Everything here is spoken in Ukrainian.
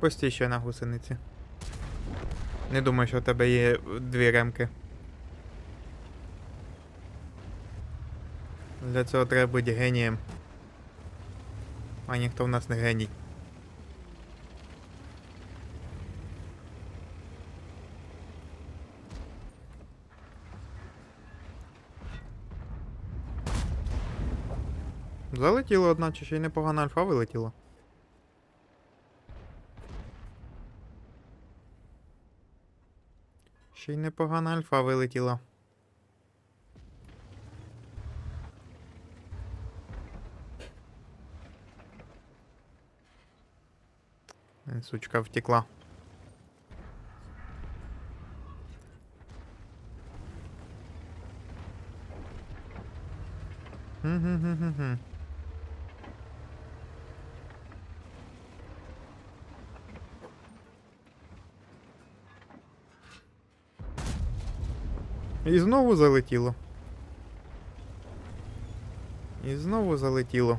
Постій ще на гусениці. Не думаю, що у тебе є дві ремки. Для цього треба бути генієм. А ніхто в нас не геній. Залетіло, одначе ще й непогана альфа вилетіла. Ще й непогана альфа вилетіла. Е, Сучка втекла. Хм-хм-хм-хм-хм. І знову залетіло. І знову залетіло.